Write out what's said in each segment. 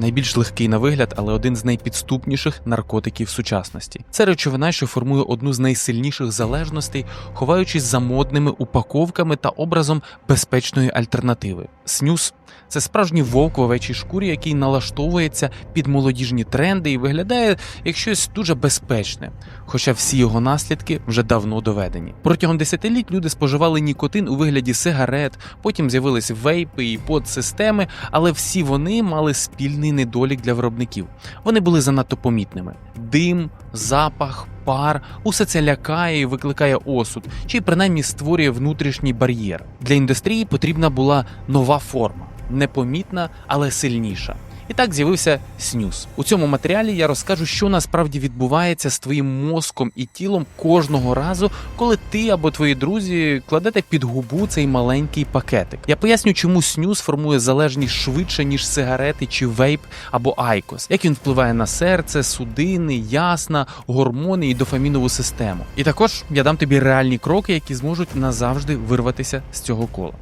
найбільш легкий на вигляд, але один з найпідступніших наркотиків сучасності. Це речовина, що формує одну з найсильніших залежностей, ховаючись за модними упаковками та образом безпечної альтернативи. Снюс це справжній вовк в овечій шкурі, який налаштовується під молодіжні тренди і виглядає як щось дуже безпечне. Хоча всі його наслідки вже давно доведені. Протягом десятиліть люди споживали нікотин у вигляді сигарет, потім з'явились вейпи і подсистеми, але всі вони мали спільний недолік для виробників. Вони були занадто помітними. Дим, запах, пар усе це лякає і викликає осуд, чи принаймні створює внутрішній бар'єр. Для індустрії потрібна була нова форма, непомітна, але сильніша. І так з'явився снюс. У цьому матеріалі я розкажу, що насправді відбувається з твоїм мозком і тілом кожного разу, коли ти або твої друзі кладете під губу цей маленький пакетик. Я поясню, чому снюс формує залежність швидше, ніж сигарети чи вейп або айкос, як він впливає на серце, судини, ясна, гормони і дофамінову систему. І також я дам тобі реальні кроки, які зможуть назавжди вирватися з цього кола.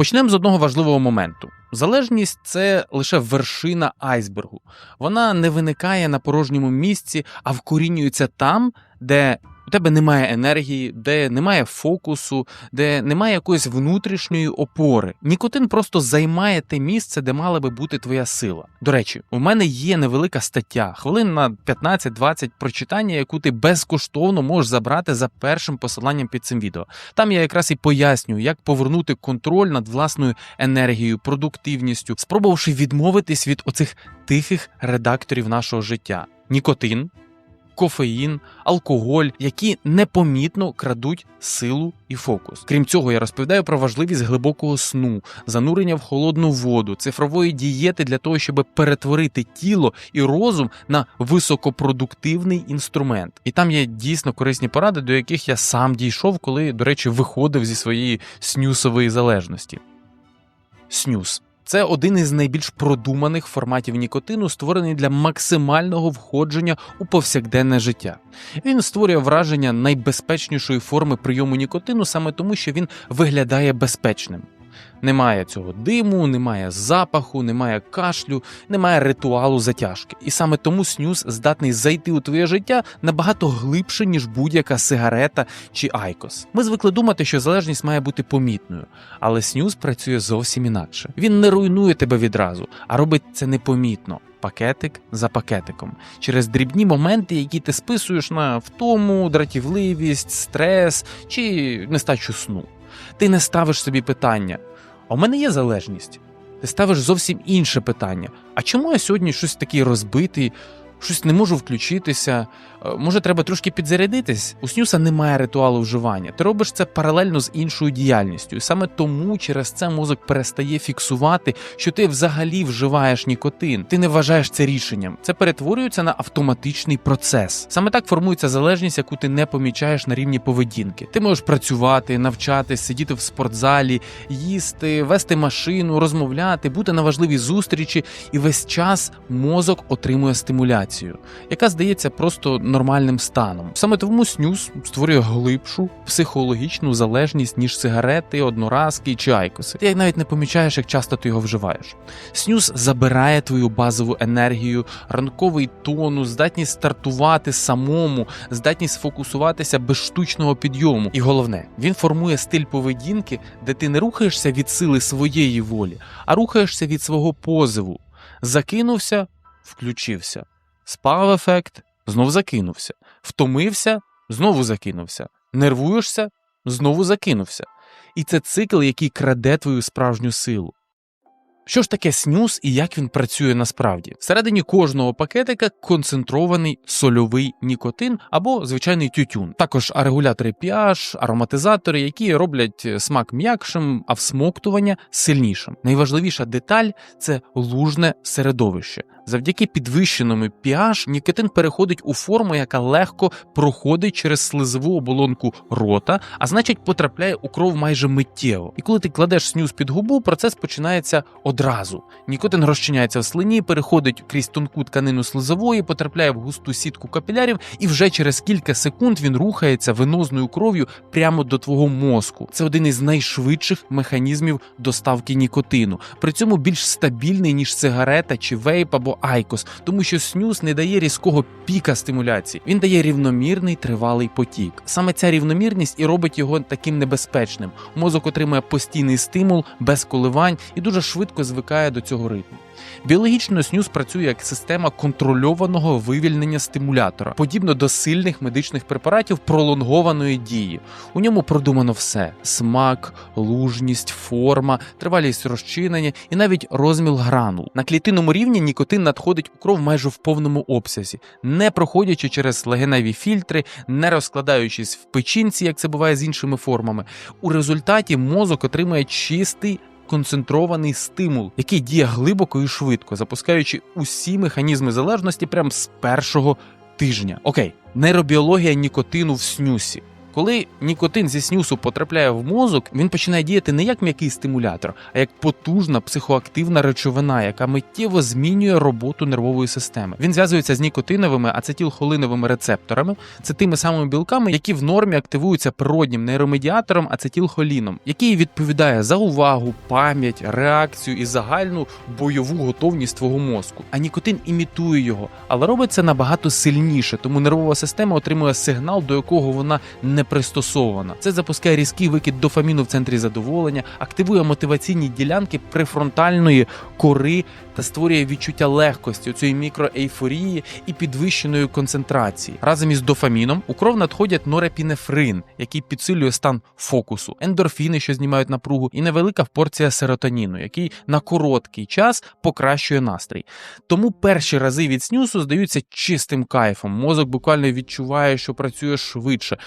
Почнемо з одного важливого моменту. Залежність це лише вершина айсбергу. Вона не виникає на порожньому місці, а вкорінюється там, де у тебе немає енергії, де немає фокусу, де немає якоїсь внутрішньої опори. Нікотин просто займає те місце, де мала би бути твоя сила. До речі, у мене є невелика стаття, хвилин на 15-20 прочитання, яку ти безкоштовно можеш забрати за першим посиланням під цим відео. Там я якраз і пояснюю, як повернути контроль над власною енергією, продуктивністю, спробувавши відмовитись від оцих тихих редакторів нашого життя. Нікотин, кофеїн, алкоголь, які непомітно крадуть силу і фокус. Крім цього, я розповідаю про важливість глибокого сну, занурення в холодну воду, цифрової дієти для того, щоб перетворити тіло і розум на високопродуктивний інструмент. І там є дійсно корисні поради, до яких я сам дійшов, коли, до речі, виходив зі своєї снюсової залежності. Снюс. Це один із найбільш продуманих форматів нікотину, створений для максимального входження у повсякденне життя. Він створює враження найбезпечнішої форми прийому нікотину саме тому, що він виглядає безпечним. Немає цього диму, немає запаху, немає кашлю, немає ритуалу затяжки. І саме тому снюс здатний зайти у твоє життя набагато глибше, ніж будь-яка сигарета чи айкос. Ми звикли думати, що залежність має бути помітною, але снюс працює зовсім інакше. Він не руйнує тебе відразу, а робить це непомітно. Пакетик за пакетиком через дрібні моменти, які ти списуєш на втому, дратівливість, стрес чи нестачу сну. Ти не ставиш собі питання: а у мене є залежність. Ти ставиш зовсім інше питання. А чому я сьогодні щось такий розбитий, щось не можу включитися? Е, Може, треба трошки підзарядитись? У снюса немає ритуалу вживання. Ти робиш це паралельно з іншою діяльністю. І саме тому через це мозок перестає фіксувати, що ти взагалі вживаєш нікотин. Ти не вважаєш це рішенням. Це перетворюється на автоматичний процес. Саме так формується залежність, яку ти не помічаєш на рівні поведінки. Ти можеш працювати, навчатись, сидіти в спортзалі, їсти, вести машину, розмовляти, бути на важливій зустрічі, і весь час мозок отримує стимуляцію, яка здається просто нормальним станом. Саме тому снюс створює глибшу психологічну залежність ніж сигарети, одноразки чи айкоси. Ти навіть не помічаєш, як часто ти його вживаєш. Снюс забирає твою базову енергію, ранковий тонус, здатність стартувати самому, здатність фокусуватися без штучного підйому. І головне, він формує стиль поведінки, де ти не рухаєшся від сили своєї волі, а рухаєшся від свого позиву. Закинувся, включився. Спав ефект, знов закинувся. Втомився, знову закинувся. Нервуєшся, знову закинувся. І це цикл, який краде твою справжню силу. Що ж таке снюс і як він працює насправді? Всередині кожного пакетика концентрований сольовий нікотин або звичайний тютюн. Також регулятори pH, ароматизатори, які роблять смак м'якшим, а всмоктування сильнішим. Найважливіша деталь це лужне середовище. Завдяки підвищеному pH нікотин переходить у форму, яка легко проходить через слизову оболонку рота, а значить потрапляє у кров майже миттєво. І коли ти кладеш снюс під губу, процес починається одразу. Одразу. Нікотин розчиняється в слині, переходить крізь тонку тканину слизової, потрапляє в густу сітку капілярів, і вже через кілька секунд він рухається венозною кров'ю прямо до твого мозку. Це один із найшвидших механізмів доставки нікотину. При цьому більш стабільний ніж сигарета чи вейп або айкос, тому що снюс не дає різкого піка стимуляції. Він дає рівномірний тривалий потік. Саме ця рівномірність і робить його таким небезпечним. Мозок отримує постійний стимул без коливань і дуже швидко звикає до цього ритму. Біологічно снюс працює як система контрольованого вивільнення стимулятора, подібно до сильних медичних препаратів пролонгованої дії. У ньому продумано все: смак, лужність, форма, тривалість розчинення і навіть розміл гранул. На клітинному рівні нікотин надходить у кров майже в повному обсязі, не проходячи через легеневі фільтри, не розкладаючись в печінці, як це буває з іншими формами. У результаті мозок отримує чистий концентрований стимул, який діє глибоко і швидко, запускаючи усі механізми залежності прямо з першого тижня. Окей, нейробіологія нікотину в снюсі. Коли нікотин зі снюсу потрапляє в мозок, він починає діяти не як м'який стимулятор, а як потужна психоактивна речовина, яка миттєво змінює роботу нервової системи. Він зв'язується з нікотиновими ацетилхолиновими рецепторами, це тими самими білками, які в нормі активуються природнім нейромедіатором ацетилхоліном, який відповідає за увагу, пам'ять, реакцію і загальну бойову готовність твого мозку. А нікотин імітує його, але робить це набагато сильніше, тому нервова система отримує сигнал, до якого вона не пристосована. Це запускає різкий викид дофаміну в центрі задоволення, активує мотиваційні ділянки префронтальної кори та створює відчуття легкості, цієї мікроейфорії і підвищеної концентрації. Разом із дофаміном у кров надходять норепінефрин, який підсилює стан фокусу, ендорфіни, що знімають напругу, і невелика порція серотоніну, який на короткий час покращує настрій. Тому перші рази від снюсу здаються чистим кайфом. Мозок буквально відчуває, що працює швидше,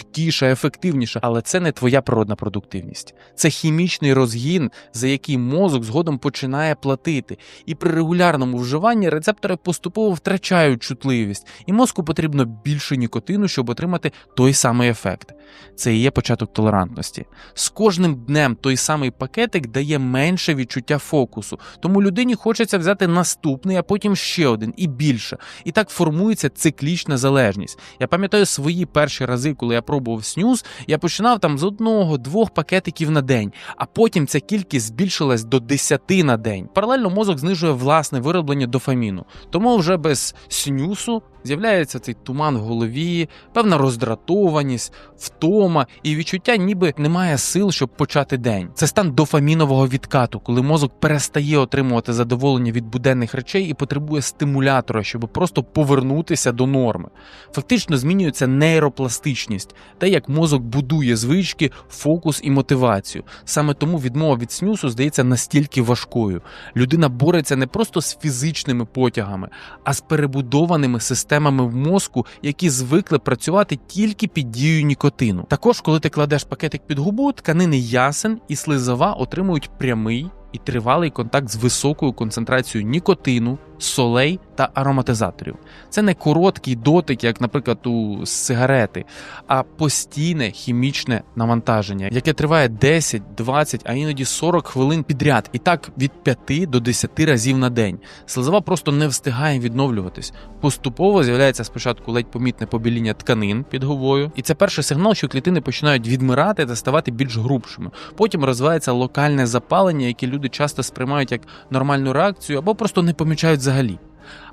чіткіше, ефективніше, але це не твоя природна продуктивність. Це хімічний розгін, за який мозок згодом починає платити. І при регулярному вживанні рецептори поступово втрачають чутливість, і мозку потрібно більше нікотину, щоб отримати той самий ефект. Це і є початок толерантності. З кожним днем той самий пакетик дає менше відчуття фокусу, тому людині хочеться взяти наступний, а потім ще один і більше. І так формується циклічна залежність. Я пам'ятаю свої перші рази, коли я пробував снюс, я починав там з одного-двох пакетиків на день, а потім ця кількість збільшилась до 10 на день. Паралельно мозок знижує власне вироблення дофаміну. Тому вже без снюсу з'являється цей туман в голові, певна роздратованість, втома і відчуття, ніби немає сил, щоб почати день. Це стан дофамінового відкату, коли мозок перестає отримувати задоволення від буденних речей і потребує стимулятора, щоб просто повернутися до норми. Фактично змінюється нейропластичність, те, як мозок будує звички, фокус і мотивацію. Саме тому відмова від снюсу здається настільки важкою. Людина бореться не просто з фізичними потягами, а з перебудованими системами в мозку, які звикли працювати тільки під дією нікотину. Також, коли ти кладеш пакетик під губу, тканини ясен і слизова отримують прямий і тривалий контакт з високою концентрацією нікотину, солей та ароматизаторів. Це не короткий дотик, як, наприклад, у сигарети, а постійне хімічне навантаження, яке триває 10, 20, а іноді 40 хвилин підряд, і так від 5 до 10 разів на день. Слизова просто не встигає відновлюватись. Поступово з'являється спочатку ледь помітне побіління тканин під головою, і це перший сигнал, що клітини починають відмирати та ставати більш грубшими. Потім розвивається локальне запалення, яке люди часто сприймають як нормальну реакцію або просто не помічають взагалі.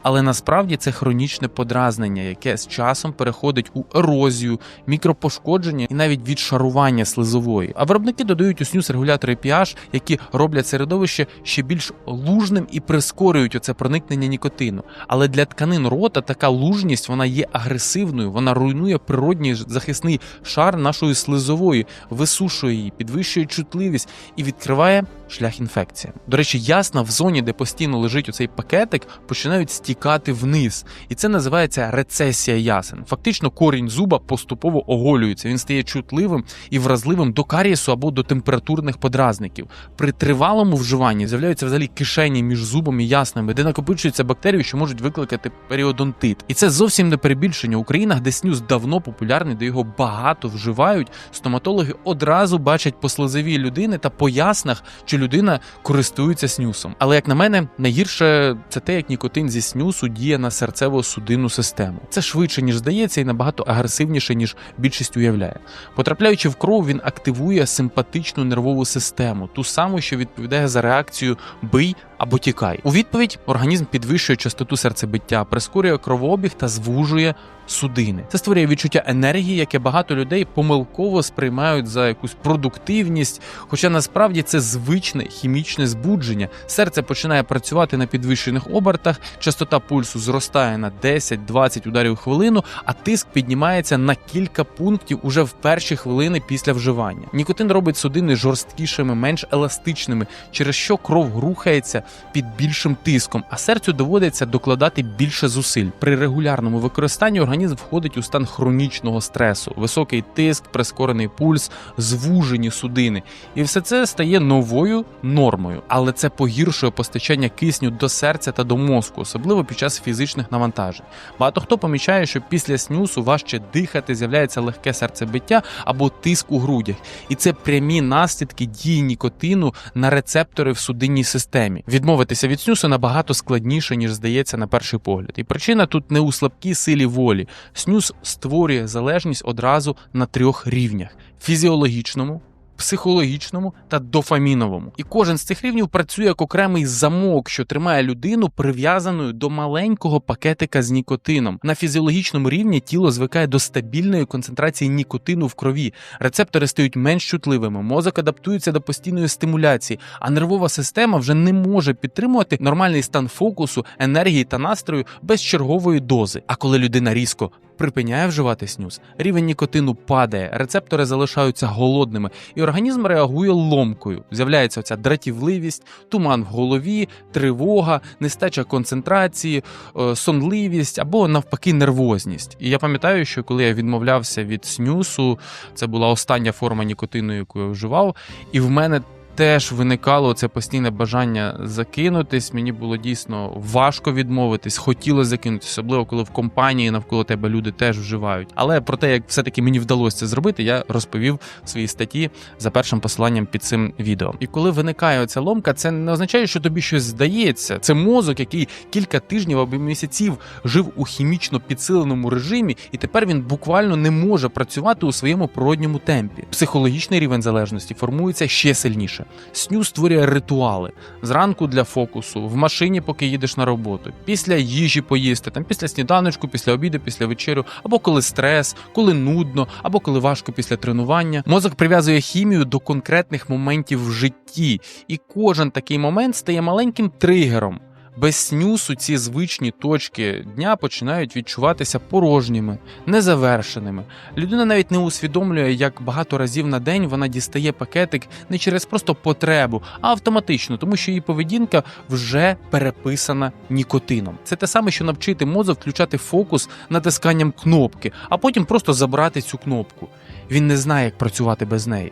Але насправді це хронічне подразнення, яке з часом переходить у ерозію, мікропошкодження і навіть відшарування слизової. А виробники додають у снюс регулятори pH, які роблять середовище ще більш лужним і прискорюють оце проникнення нікотину. Але для тканин рота така лужність вона є агресивною, вона руйнує природній захисний шар нашої слизової, висушує її, підвищує чутливість і відкриває шлях інфекції. До речі, ясно в зоні, де постійно лежить оцей пакетик, починають стікати вниз. І це називається рецесія ясен. Фактично, корінь зуба поступово оголюється. Він стає чутливим і вразливим до карієсу або до температурних подразників. При тривалому вживанні з'являються взагалі кишені між зубом і яснами, де накопичуються бактерії, що можуть викликати періодонтит. І це зовсім не перебільшення. У країнах, де снюс давно популярний, де його багато вживають, стоматологи одразу бачать по слезовій людини та по яснах, чи людина користується снюсом. Але як на мене, найгірше це те, як нікотин зі снюсу діє на серцево-судинну систему. Це швидше ніж здається, і набагато агресивніше, ніж більшість уявляє. Потрапляючи в кров, він активує симпатичну нервову систему, ту саму, що відповідає за реакцію бий або тікай. У відповідь організм підвищує частоту серцебиття, прискорює кровообіг та звужує судини. Це створює відчуття енергії, яке багато людей помилково сприймають за якусь продуктивність. Хоча насправді це звичне хімічне збудження. Серце починає працювати на підвищених обертах, частота пульсу зростає на 10-20 ударів в хвилину, а тиск піднімається на кілька пунктів уже в перші хвилини після вживання. Нікотин робить судини жорсткішими, менш еластичними, через що кров рухається під більшим тиском, а серцю доводиться докладати більше зусиль. При регулярному використанні організм входить у стан хронічного стресу, високий тиск, прискорений пульс, звужені судини. І все це стає новою нормою, але це погіршує постачання кисню до серця та до мозку, особливо під час фізичних навантажень. Багато хто помічає, що після снюсу важче дихати, з'являється легке серцебиття або тиск у грудях, і це прямі наслідки дії нікотину на рецептори в судинній системі. Відмовитися від снюсу набагато складніше, ніж здається на перший погляд. І причина тут не у слабкій силі волі. Снюс створює залежність одразу на трьох рівнях: фізіологічному. Психологічному та дофаміновому, і кожен з цих рівнів працює як окремий замок, що тримає людину прив'язаною до маленького пакетика з нікотином. На фізіологічному рівні тіло звикає до стабільної концентрації нікотину в крові. Рецептори стають менш чутливими, мозок адаптується до постійної стимуляції, а нервова система вже не може підтримувати нормальний стан фокусу, енергії та настрою без чергової дози. А коли людина різко припиняє вживати снюс, рівень нікотину падає, рецептори залишаються голодними, і організм реагує ломкою. З'являється ця дратівливість, туман в голові, тривога, нестача концентрації, е, сонливість або навпаки нервозність. І я пам'ятаю, що коли я відмовлявся від снюсу, це була остання форма нікотину, яку я вживав, і в мене. Теж виникало це постійне бажання закинутись. Мені було дійсно важко відмовитись, хотілося закинутися, особливо коли в компанії навколо тебе люди теж вживають. Але про те, як все-таки мені вдалося це зробити, я розповів в своїй статті за першим посиланням під цим відео. І коли виникає оця ломка, це не означає, що тобі щось здається. Це мозок, який кілька тижнів або місяців жив у хімічно підсиленому режимі, і тепер він буквально не може працювати у своєму природньому темпі. Психологічний рівень залежності формується ще сильніше. Сню створює ритуали зранку для фокусу, в машині, поки їдеш на роботу, після їжі поїсти, там після сніданочку, після обіду, після вечерю, або коли стрес, коли нудно, або коли важко після тренування. Мозок прив'язує хімію до конкретних моментів в житті, і кожен такий момент стає маленьким тригером. Без снюсу ці звичні точки дня починають відчуватися порожніми, незавершеними. Людина навіть не усвідомлює, як багато разів на день вона дістає пакетик не через просто потребу, а автоматично, тому що її поведінка вже переписана нікотином. Це те саме, що навчити мозок включати фокус натисканням кнопки, а потім просто забрати цю кнопку. Він не знає, як працювати без неї.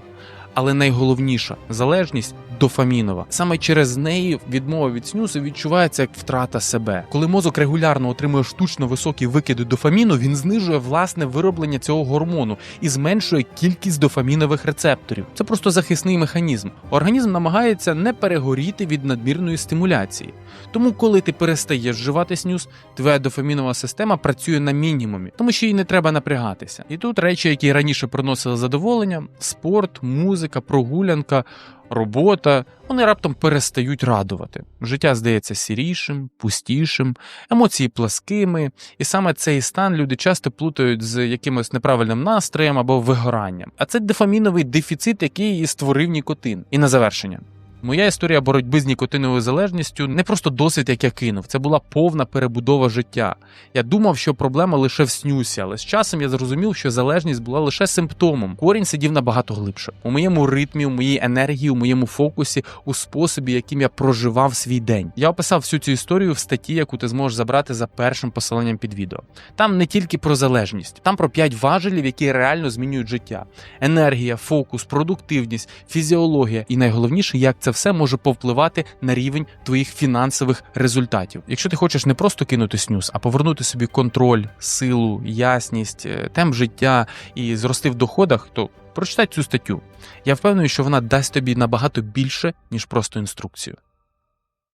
Але найголовніша залежність дофамінова. Саме через неї відмова від снюсу відчувається як втрата себе. Коли мозок регулярно отримує штучно високі викиди дофаміну, він знижує власне вироблення цього гормону і зменшує кількість дофамінових рецепторів. Це просто захисний механізм. Організм намагається не перегоріти від надмірної стимуляції. Тому, коли ти перестаєш вживати снюс, твоя дофамінова система працює на мінімумі, тому що їй не треба напрягатися. І тут речі, які раніше приносили задоволення: спорт, музика, прогулянка, робота, вони раптом перестають радувати. Життя здається сірішим, пустішим, емоції пласкими, і саме цей стан люди часто плутають з якимось неправильним настроєм або вигоранням. А це дофаміновий дефіцит, який і створив нікотин. І на завершення. Моя історія боротьби з нікотиновою залежністю не просто досвід, як я кинув. Це була повна перебудова життя. Я думав, що проблема лише в снюсі, але з часом я зрозумів, що залежність була лише симптомом. Корінь сидів набагато глибше. У моєму ритмі, у моїй енергії, у моєму фокусі, у способі, яким я проживав свій день. Я описав всю цю історію в статті, яку ти зможеш забрати за першим посиланням під відео. Там не тільки про залежність, там про п'ять важелів, які реально змінюють життя: енергія, фокус, продуктивність, фізіологія і найголовніше, як це все може повпливати на рівень твоїх фінансових результатів. Якщо ти хочеш не просто кинути снюс, а повернути собі контроль, силу, ясність, е, темп життя і зрости в доходах, то прочитай цю статтю. Я впевнений, що вона дасть тобі набагато більше, ніж просто інструкцію.